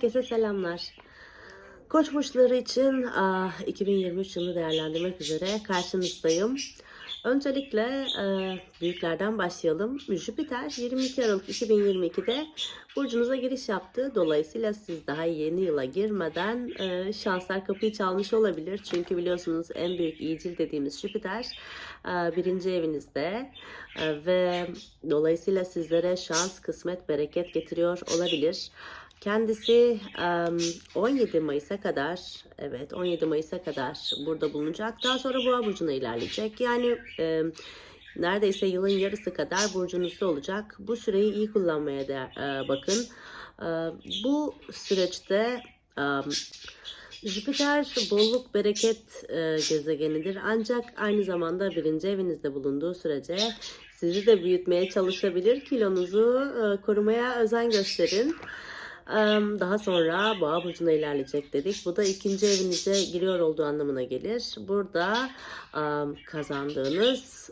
Herkese selamlar. Koç burçları için ah, 2023 yılını değerlendirmek üzere karşınızdayım. Öncelikle e, büyüklerden başlayalım. Jüpiter 22 Aralık 2022'de burcunuza giriş yaptı. Dolayısıyla siz daha yeni yıla girmeden e, şanslar kapıyı çalmış olabilir. Çünkü biliyorsunuz en büyük iyicil dediğimiz Jüpiter e, birinci evinizde ve dolayısıyla sizlere şans, kısmet, bereket getiriyor olabilir. Kendisi em, 17 Mayıs'a kadar, evet 17 Mayıs'a kadar burada bulunacak. Daha sonra Boğa burcuna ilerleyecek. Yani neredeyse yılın yarısı kadar burcunuzda olacak. Bu süreyi iyi kullanmaya da e, bakın. E, bu süreçte em, Jüpiter bolluk bereket e, gezegenidir. Ancak aynı zamanda birinci evinizde bulunduğu sürece sizi de büyütmeye çalışabilir. Kilonuzu e, korumaya özen gösterin. Daha sonra boğa burcuna ilerleyecek dedik. Bu da ikinci evinize giriyor olduğu anlamına gelir. Burada kazandığınız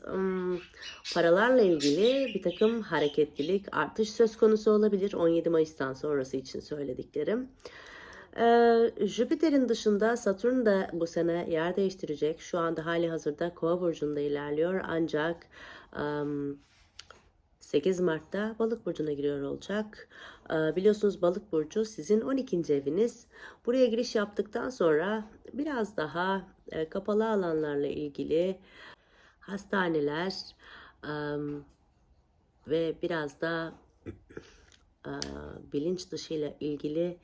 paralarla ilgili bir takım hareketlilik, artış söz konusu olabilir. 17 Mayıs'tan sonrası için söylediklerim. Ee, Jüpiter'in dışında Satürn de bu sene yer değiştirecek. Şu anda hali hazırda Kova burcunda ilerliyor. Ancak em, 8 Mart'ta Balık burcuna giriyor olacak. Ee, Biliyorsunuz Balık burcu sizin 12. eviniz. Buraya giriş yaptıktan sonra biraz daha e, kapalı alanlarla ilgili hastaneler ve biraz da e, bilinç dışıyla ilgili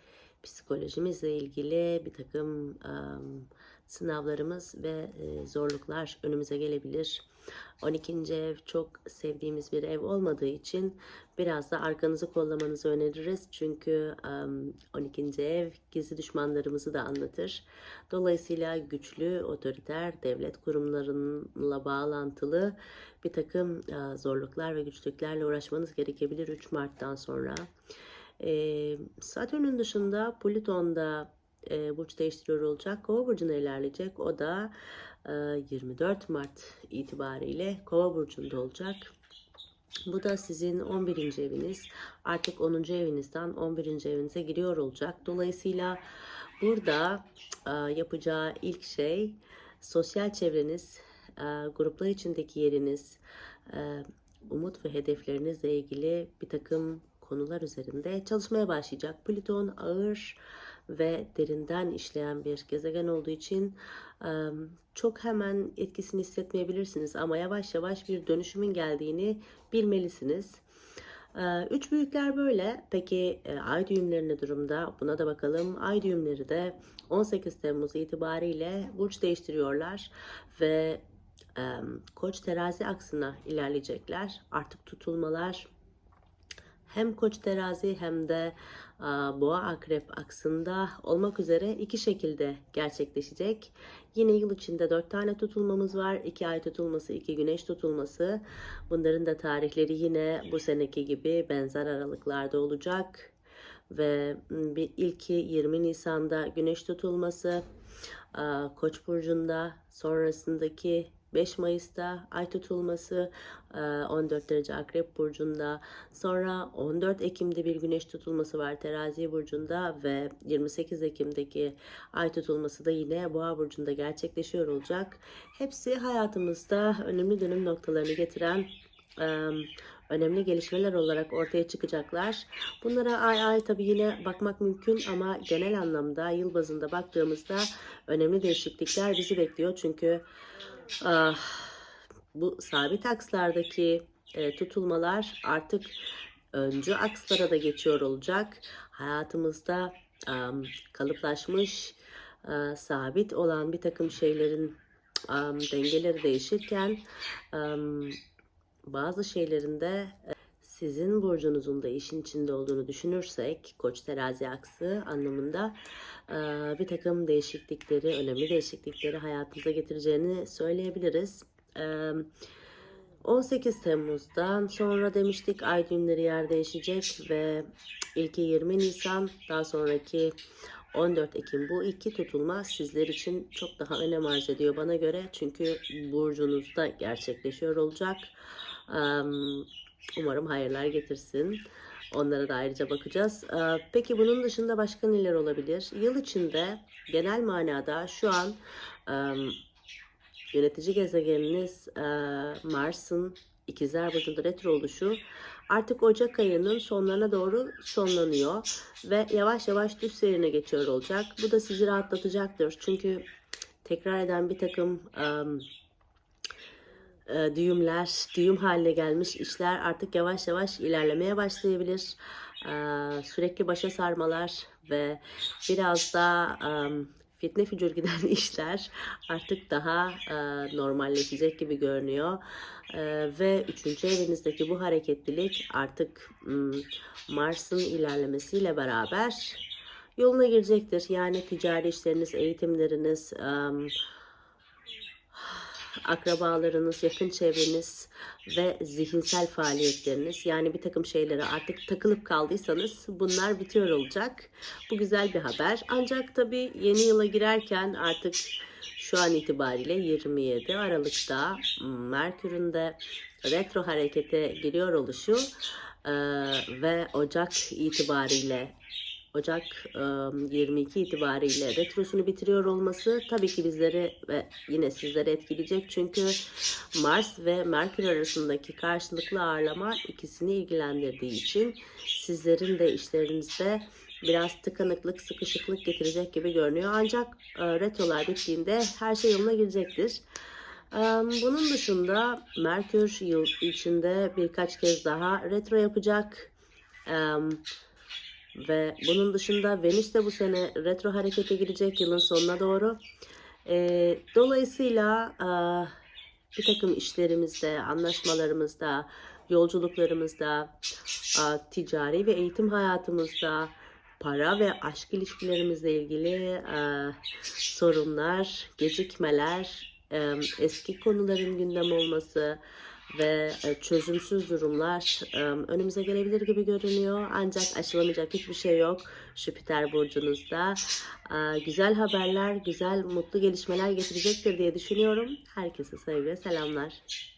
psikolojimizle ilgili bir takım em, sınavlarımız ve e, zorluklar önümüze gelebilir. 12. ev çok sevdiğimiz bir ev olmadığı için biraz da arkanızı kollamanızı öneririz. Çünkü em, 12. ev gizli düşmanlarımızı da anlatır. Dolayısıyla güçlü, otoriter devlet kurumlarıyla bağlantılı bir takım e, zorluklar ve güçlüklerle uğraşmanız gerekebilir 3 Mart'tan sonra. Ee, Satürn'ün dışında Plüton da e, burç değiştiriyor olacak. Kova burcuna ilerleyecek. O da e, 24 Mart itibariyle Kova burcunda olacak. Bu da sizin 11. eviniz. Artık 10. evinizden 11. evinize giriyor olacak. Dolayısıyla burada e, yapacağı ilk şey sosyal çevreniz, e, gruplar içindeki yeriniz, e, umut ve hedeflerinizle ilgili bir takım konular üzerinde çalışmaya başlayacak. Plüton ağır ve derinden işleyen bir gezegen olduğu için çok hemen etkisini hissetmeyebilirsiniz ama yavaş yavaş bir dönüşümün geldiğini bilmelisiniz. Üç büyükler böyle. Peki e, ay düğümleri ne durumda? Buna da bakalım. Ay düğümleri de 18 Temmuz itibariyle burç değiştiriyorlar ve Koç terazi aksına ilerleyecekler. Artık tutulmalar hem koç terazi hem de boğa akrep aksında olmak üzere iki şekilde gerçekleşecek. Yine yıl içinde dört tane tutulmamız var. iki ay tutulması, iki güneş tutulması. Bunların da tarihleri yine bu seneki gibi benzer aralıklarda olacak. Ve m, bir ilki 20 Nisan'da güneş tutulması Koç burcunda sonrasındaki 5 Mayıs'ta ay tutulması e, 14 derece Akrep burcunda. Sonra 14 Ekim'de bir güneş tutulması var Terazi burcunda ve 28 Ekim'deki ay tutulması da yine Boğa burcunda gerçekleşiyor olacak. Hepsi hayatımızda önemli dönüm noktalarını getiren e, önemli gelişmeler olarak ortaya çıkacaklar. Bunlara ay ay tabii yine bakmak mümkün ama genel anlamda yıl bazında baktığımızda önemli değişiklikler bizi bekliyor. Çünkü ah, bu sabit akslardaki e, tutulmalar artık öncü akslara da geçiyor olacak. Hayatımızda am, kalıplaşmış, e, sabit olan bir takım şeylerin am, dengeleri değişirken am, bazı şeylerinde e, sizin burcunuzun da işin içinde olduğunu düşünürsek koç terazi aksı anlamında bir takım değişiklikleri, önemli değişiklikleri hayatınıza getireceğini söyleyebiliriz. E, 18 Temmuz'dan sonra demiştik ay düğümleri yer değişecek ve ilki 20 Nisan daha sonraki 14 Ekim bu iki tutulma sizler için çok daha önem arz ediyor bana göre. Çünkü burcunuzda gerçekleşiyor olacak. Umarım hayırlar getirsin. Onlara da ayrıca bakacağız. Ee, Peki bunun dışında başka neler olabilir? Yıl içinde genel manada şu an yönetici gezegeniniz Mars'ın İkizler Burcu'nda retro oluşu artık Ocak ayının sonlarına doğru sonlanıyor ve yavaş yavaş düz seyrine geçiyor olacak. Bu da sizi rahatlatacaktır. Çünkü tekrar eden bir takım e, düğümler, düğüm haline gelmiş işler artık yavaş yavaş ilerlemeye başlayabilir. E, sürekli başa sarmalar ve biraz da em, fitne fücur giden işler artık daha e, normalleşecek gibi görünüyor. E, ve üçüncü evinizdeki bu hareketlilik artık Mars'ın ilerlemesiyle beraber yoluna girecektir. Yani ticari işleriniz, eğitimleriniz, em, akrabalarınız, yakın çevreniz ve zihinsel faaliyetleriniz yani bir takım şeylere artık takılıp kaldıysanız bunlar bitiyor olacak. Bu güzel bir haber. Ancak tabii yeni yıla girerken artık şu an itibariyle 27 Aralık'ta Merkür'ün de retro harekete giriyor oluşu ve Ocak itibariyle Ocak e, 22 itibariyle retrosunu bitiriyor olması tabii ki bizleri ve yine sizleri etkileyecek. Çünkü Mars ve Merkür arasındaki karşılıklı ağırlama ikisini ilgilendirdiği için sizlerin de işlerinizde biraz tıkanıklık, sıkışıklık getirecek gibi görünüyor. Ancak retrolar bittiğinde her şey yoluna girecektir. Bunun dışında Merkür yıl içinde birkaç kez daha retro yapacak. E, ve bunun dışında Venüs de bu sene retro harekete girecek yılın sonuna doğru. Ee, dolayısıyla e, bir takım işlerimizde, anlaşmalarımızda, yolculuklarımızda, e, ticari ve eğitim hayatımızda, para ve aşk ilişkilerimizle ilgili e, sorunlar, gecikmeler, e, eski konuların gündem olması, ve e, çözümsüz durumlar önümüze gelebilir gibi görünüyor. Ancak aşılamayacak hiçbir şey yok Jüpiter burcunuzda. Güzel haberler, güzel, mutlu gelişmeler getirecektir diye düşünüyorum. Herkese sevgi ve selamlar.